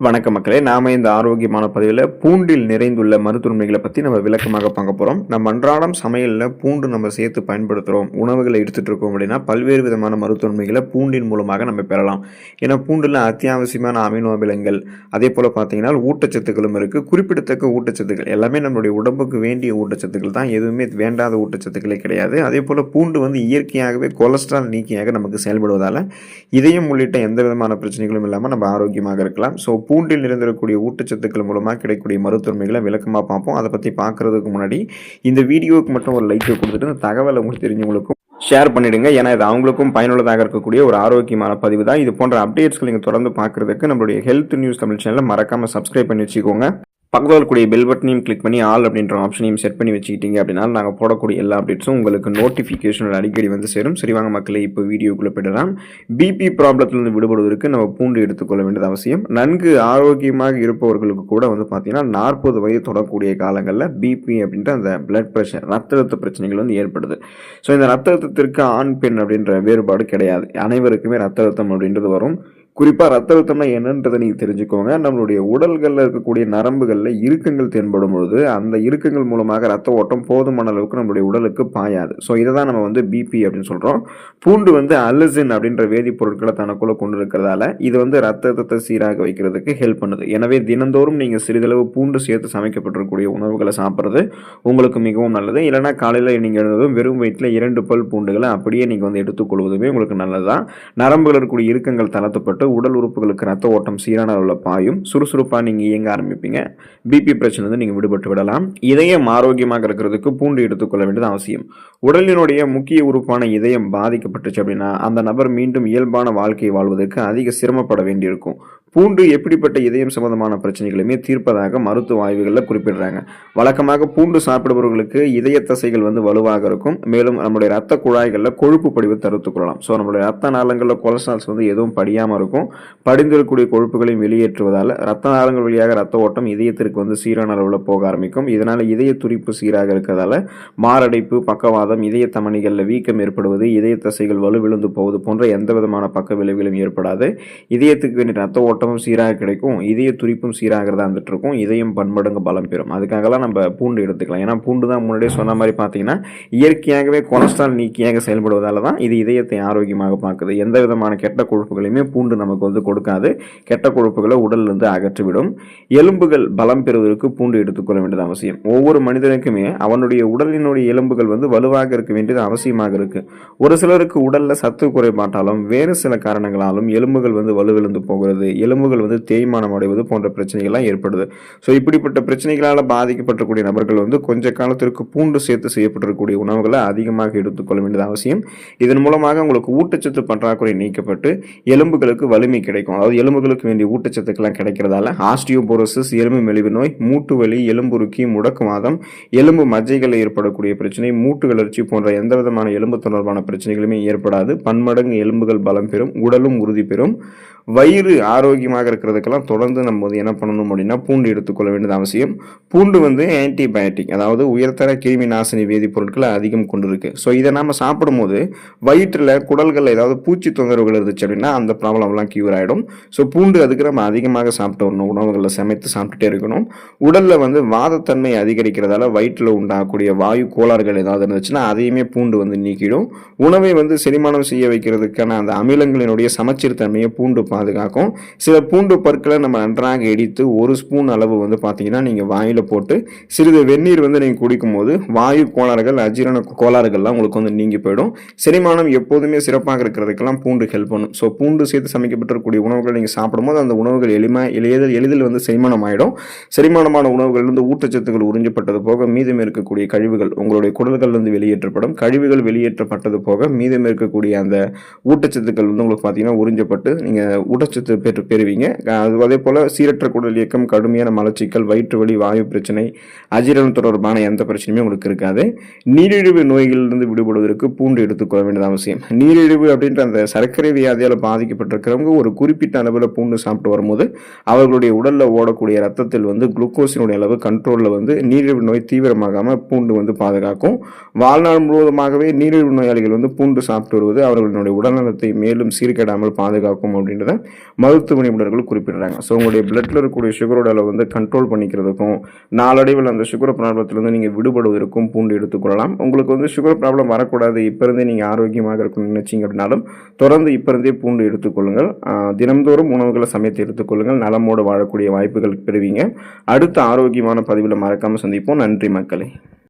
வணக்க மக்களே நாம இந்த ஆரோக்கியமான பதிவில் பூண்டில் நிறைந்துள்ள மருத்துவமைகளை பற்றி நம்ம விளக்கமாக பார்க்க போகிறோம் நம்ம அன்றாடம் சமையலில் பூண்டு நம்ம சேர்த்து பயன்படுத்துகிறோம் உணவுகளை எடுத்துகிட்டு இருக்கோம் அப்படின்னா பல்வேறு விதமான மருத்துவமைகளை பூண்டின் மூலமாக நம்ம பெறலாம். ஏன்னா பூண்டில் அத்தியாவசியமான அமினோ அமிலங்கள் அதே போல் பார்த்தீங்கன்னா ஊட்டச்சத்துக்களும் இருக்குது குறிப்பிடத்தக்க ஊட்டச்சத்துக்கள் எல்லாமே நம்மளுடைய உடம்புக்கு வேண்டிய ஊட்டச்சத்துக்கள் தான். எதுவுமே வேண்டாத ஊட்டச்சத்துக்களே கிடையாது. அதே போல் பூண்டு வந்து இயற்கையாகவே கொலஸ்ட்ரால் நீக்கியாக நமக்கு செயல்படுவதால் இதயம் உள்ளிட்ட எந்த விதமான பிரச்சனைகளும் இல்லாமல் நம்ம ஆரோக்கியமாக இருக்கலாம். ஸோ பூண்டில் நிறைந்திருக்கக்கூடிய ஊட்டச்சத்துக்கள் மூலமாக கிடைக்கக்கூடிய மருத்துவமைகளை விளக்கமாக பார்ப்போம். அதை பற்றி பார்க்குறதுக்கு முன்னாடி இந்த வீடியோவுக்கு மட்டும் ஒரு லைக்கை கொடுத்துட்டு இந்த தகவலை உங்களுக்கு தெரிஞ்சவங்களுக்கும் ஷேர் பண்ணிடுங்க. ஏன்னா இது அவங்களுக்கும் பயனுள்ளதாக இருக்கக்கூடிய ஒரு ஆரோக்கியமான பதிவு தான். இது போன்ற அப்டேட்ஸ்கள் நீங்கள் தொடர்ந்து பார்க்குறதுக்கு நம்மளுடைய ஹெல்த் நியூஸ் தமிழ் சேனலை மறக்காமல் சப்ஸ்கிரைப் பண்ணி வச்சுக்கோங்க. பக்கத்தில் இருக்கக்கூடிய பெல் பட்டனையும் கிளிக் பண்ணி ஆல் அப்படின்ற ஆப்ஷனையும் செட் பண்ணி வச்சுக்கிட்டீங்க அப்படின்னா நாங்கள் போடக்கூடிய எல்லா அப்டேட்ஸும் உங்களுக்கு நோட்டிஃபிகேஷனோட அடிக்கடி வந்து சேரும். சரி வாங்க இப்போ வீடியோக்குள்ளே போயிடலாம். பிபி ப்ராப்ளத்திலிருந்து விடுபடுவதற்கு நம்ம பூண்டு எடுத்துக்கொள்ள வேண்டியது அவசியம். நன்கு ஆரோக்கியமாக இருப்பவர்களுக்கு கூட வந்து பார்த்தீங்கன்னா நாற்பது வயது தொடக்கூடிய காலங்களில் பிபி அப்படின்ற அந்த பிளட் ப்ரெஷர் ரத்த அழுத்த பிரச்சனைகள் வந்து ஏற்படுது. ஸோ இந்த ரத்த அழுத்தத்திற்கு ஆண் பெண் அப்படின்ற வேறுபாடு கிடையாது. அனைவருக்குமே ரத்த அழுத்தம் அப்படின்றது வரும். குறிப்பாக ரத்த அழுத்தம்னா என்னன்றதை நீங்கள் தெரிஞ்சுக்கோங்க. நம்மளுடைய உடல்களில் இருக்கக்கூடிய நரம்புகளில் இறுக்கங்கள் தென்படும் பொழுது அந்த இறுக்கங்கள் மூலமாக ரத்த ஓட்டம் போதுமான அளவுக்கு நம்மளுடைய உடலுக்கு பாயாது. ஸோ இதை தான் நம்ம வந்து பிபி அப்படின்னு சொல்கிறோம் பூண்டு வந்து அலசின் அப்படின்ற வேதிப்பொருட்களை தனக்குள்ளே கொண்டு இருக்கிறதால இது வந்து ரத்த அழுத்தத்தை சீராக வைக்கிறதுக்கு ஹெல்ப் பண்ணுது. எனவே தினந்தோறும் நீங்கள் சிறிதளவு பூண்டு சேர்த்து சமைக்கப்பட்டிருக்கக்கூடிய உணவுகளை சாப்பிட்றது உங்களுக்கு மிகவும் நல்லது. இல்லைனா காலையில் நீங்கள் எழுந்ததும் வெறும் வயிற்றில் இரண்டு பல் பூண்டுகளை அப்படியே நீங்கள் வந்து எடுத்துக்கொள்வதுமே உங்களுக்கு நல்லது தான் நரம்புகள் இருக்கக்கூடிய இறுக்கங்கள் தளர்த்தப்பட்டு உடல் உறுப்புகளுக்கு ரத்த ஓட்டம் சீரான அளவில் பாயும். சுறுசுறுப்பாக நீங்கள் இயங்க ஆரம்பிப்பீங்க. பிபி பிரச்சனை வந்து நீங்கள் விடுபட்டு விடலாம். இதயம் ஆரோக்கியமாக இருக்கிறதுக்கு பூண்டு எடுத்துக்கொள்ள வேண்டியது அவசியம். உடலினுடைய முக்கிய உறுப்பான இதயம் பாதிக்கப்பட்டுச்சு அப்படின்னா அந்த நபர் மீண்டும் இயல்பான வாழ்க்கையை வாழ்வதற்கு அதிக சிரமப்பட வேண்டியிருக்கும். பூண்டு எப்படிப்பட்ட இதயம் சம்பந்தமான பிரச்சனைகளுமே தீர்ப்பதாக மருத்துவ ஆய்வுகளில் குறிப்பிடுறாங்க. வழக்கமாக பூண்டு சாப்பிடுபவர்களுக்கு இதய தசைகள் வந்து வலுவாக இருக்கும். மேலும் நம்முடைய ரத்த குழாய்களில் கொழுப்பு படிவு தடுத்துக் கொள்ளலாம். ஸோ நம்மளுடைய ரத்த நாளங்களில் கொலஸ்ட்ரால்ஸ் வந்து எதுவும் படியாமல் இருக்கும். படிந்திருக்கக்கூடிய கொழுப்புகளையும் வெளியேற்றுவதால் ரத்த நாளங்கள் வழியாக ரத்த ஓட்டம் இதயத்திற்கு வந்து சீரான அளவில் போக ஆரம்பிக்கும். இதனால் இதய துடிப்பு சீராக இருக்கிறதால மாரடைப்பு பக்கவாதம் இதய தமணிகளில் வீக்கம் ஏற்படுவது இதய தசைகள் வலுவிழுந்து போவது போன்ற எந்த விதமான பக்க விளைவுகளும் ஏற்படாது. இதயத்துக்கு வேண்டிய ரத்த ஓட்டம் ரத்தமும் சீராக கிடைக்கும் இதய துடிப்பும் சீராகிறதா இருந்துட்டு இருக்கும் இதயம் பன்மடங்கு பலம் பெறும். அதுக்காகலாம் நம்ம பூண்டு எடுத்துக்கலாம். ஏன்னா பூண்டு தான் முன்னாடியே சொன்ன மாதிரி பார்த்தீங்கன்னா இயற்கையாகவே கொலஸ்ட்ரால் நீக்கியாக செயல்படுவதால் தான் இது இதயத்தை ஆரோக்கியமாக பார்க்குது. எந்த விதமான கெட்ட கொழுப்புகளையுமே பூண்டு நமக்கு வந்து கொடுக்காது. கெட்ட கொழுப்புகளை உடலிருந்து அகற்றிவிடும். எலும்புகள் பலம் பெறுவதற்கு பூண்டு எடுத்துக்கொள்ள வேண்டியது அவசியம். ஒவ்வொரு மனிதனுக்குமே அவனுடைய உடலினுடைய எலும்புகள் வந்து வலுவாக இருக்க வேண்டியது அவசியமாக இருக்குது ஒரு சிலருக்கு உடலில் சத்து குறைபாட்டாலும் வேறு சில காரணங்களாலும் எலும்புகள் வந்து வலுவிழந்து போகிறது. எலும்பு எலும்புகள் வந்து தேய்மானம் அடைவது போன்ற பிரச்சனைகள்லாம் ஏற்படுது. ஸோ இப்படிப்பட்ட பிரச்சனைகளால் பாதிக்கப்பட்டக்கூடிய நபர்கள் வந்து கொஞ்ச காலத்திற்கு பூண்டு சேர்த்து செய்யப்பட்டிருக்கக்கூடிய உணவுகளை அதிகமாக எடுத்துக்கொள்ள வேண்டியது அவசியம். இதன் மூலமாக உங்களுக்கு ஊட்டச்சத்து பற்றாக்குறை நீக்கப்பட்டு எலும்புகளுக்கு வலிமை கிடைக்கும். அதாவது எலும்புகளுக்கு வேண்டிய ஊட்டச்சத்துக்கெல்லாம் கிடைக்கிறதால ஆஸ்டியோபோரோசிஸ் எலும்பு மெலிவு நோய் மூட்டு வலி எலும்புருக்கி முடக்குவாதம் எலும்பு மஜ்ஜைகளில் ஏற்படக்கூடிய பிரச்சனை மூட்டு வளர்ச்சி போன்ற எந்த விதமான எலும்பு தொடர்பான பிரச்சனைகளுமே ஏற்படாது. பன்மடங்கு எலும்புகள் பலம் பெறும் உடலும் உறுதி பெறும். வயிறு ஆரோக்கியமாக இருக்கிறதுக்கெல்லாம் தொடர்ந்து நம்ம வந்து என்ன பண்ணணும் அப்படின்னா பூண்டு எடுத்துக்கொள்ள வேண்டியது அவசியம். பூண்டு வந்து ஆன்டிபயோட்டிக் அதாவது உயர்தர கிருமி நாசினி வேதிப்பொருட்களை அதிகம் கொண்டு இருக்கு ஸோ இதை நம்ம சாப்பிடும்போது வயிற்றில் குடல்களில் ஏதாவது பூச்சி தொந்தரவுகள் இருந்துச்சு அப்படின்னா அந்த ப்ராப்ளம்லாம் கியூர் ஆகிடும் ஸோ பூண்டு அதுக்கு நம்ம அதிகமாக சாப்பிட்டு வரணும். உணவுகளில் சமைத்து சாப்பிட்டுட்டே இருக்கணும். உடலில் வந்து வாதத்தன்மை அதிகரிக்கிறதால வயிற்றில் உண்டாகக்கூடிய வாயு கோளாறுகள் ஏதாவது இருந்துச்சுன்னா அதையுமே பூண்டு வந்து நீக்கிடும். உணவை வந்து செரிமானம் செய்ய வைக்கிறதுக்கான அந்த அமிலங்களினுடைய சமச்சீர்த்தன்மையை பூண்டு பாதுகாக்கும். சில பூண்டு பற்களை நம்ம நன்றாக இடித்து ஒரு ஸ்பூன் அளவு வந்து பார்த்தீங்கன்னா நீங்கள் வாயில் போட்டு சிறிது வெந்நீர் வந்து நீங்கள் குடிக்கும்போது வாயு கோளாறுகள் அஜீரண கோளாறுகள்லாம் உங்களுக்கு வந்து நீங்கி போயிடும். செரிமானம் எப்போதுமே சிறப்பாக இருக்கிறதுக்கெல்லாம் பூண்டு ஹெல்ப் பண்ணும். ஸோ பூண்டு சேர்த்து சமைக்கப்பட்டிருக்கக்கூடிய உணவுகள் நீங்கள் சாப்பிடும்போது அந்த உணவுகள் எளிமை எளிதில் எளிதில் வந்து செரிமானம் ஆகிடும் செரிமானமான உணவுகளிலிருந்து ஊட்டச்சத்துக்கள் உறிஞ்சப்பட்டது போக மீதம் இருக்கக்கூடிய கழிவுகள் உங்களுடைய குடல்கள்லேருந்து வெளியேற்றப்படும். கழிவுகள் வெளியேற்றப்பட்டது போக மீதம் இருக்கக்கூடிய அந்த ஊட்டச்சத்துக்கள் வந்து உங்களுக்கு பார்த்தீங்கன்னா உறிஞ்சப்பட்டு நீங்கள் ஊட்டச்சத்து பெற்று பெறுவீங்க. அது அதே போல் சீரற்ற குடல் இயக்கம் கடுமையான மலச்சிக்கல் வயிற்று வலி வாயு பிரச்சனை அஜீரணம் தொடர்பான எந்த பிரச்சனையுமே உங்களுக்கு இருக்காது. நீரிழிவு நோய்களிலிருந்து விடுபடுவதற்கு பூண்டு எடுத்துக்கொள்ள வேண்டியது அவசியம். நீரிழிவு அப்படின்ற அந்த சர்க்கரை வியாதியால் பாதிக்கப்பட்டிருக்கிறவங்க ஒரு குறிப்பிட்ட அளவில் பூண்டு சாப்பிட்டு வரும்போது அவர்களுடைய உடலில் ஓடக்கூடிய ரத்தத்தில் வந்து குளுக்கோஸினுடைய அளவு கண்ட்ரோலில் வந்து நீரிழிவு நோய் தீவிரமாகாமல் பூண்டு வந்து பாதுகாக்கும். வாழ்நாள் முழுவதுமாகவே நீரிழிவு நோயாளிகள் வந்து பூண்டு சாப்பிட்டு வருவது அவர்களுடைய உடல்நலத்தை மேலும் சீர்கேடாமல் பாதுகாக்கும் அப்படின்றத மருத்துவ நிபுணர்கள் குறிப்பிடுறாங்க. ஸோ உங்களுடைய பிளட்டில் இருக்கக்கூடிய சுகரோட அளவு வந்து கண்ட்ரோல் பண்ணிக்கிறதுக்கும் நாளடைவில் அந்த சுகர் ப்ராப்ளத்திலேருந்து நீங்கள் விடுபடுவதற்கும் பூண்டு எடுத்துக்கொள்ளலாம் உங்களுக்கு வந்து சுகர் ப்ராப்ளம் வரக்கூடாது. இப்போ இருந்தே நீங்கள் ஆரோக்கியமாக இருக்கணும்னு நினச்சிங்க அப்படின்னாலும் தொடர்ந்து இப்போருந்தே பூண்டு எடுத்துக்கொள்ளுங்கள் தினம்தோறும் உணவுகளை சமைத்து எடுத்துக்கொள்ளுங்கள் நலமோடு வாழக்கூடிய வாய்ப்புகள் பெறுவீங்க. அடுத்த ஆரோக்கியமான பதிவில் மறக்காமல் சந்திப்போம். நன்றி மக்களே.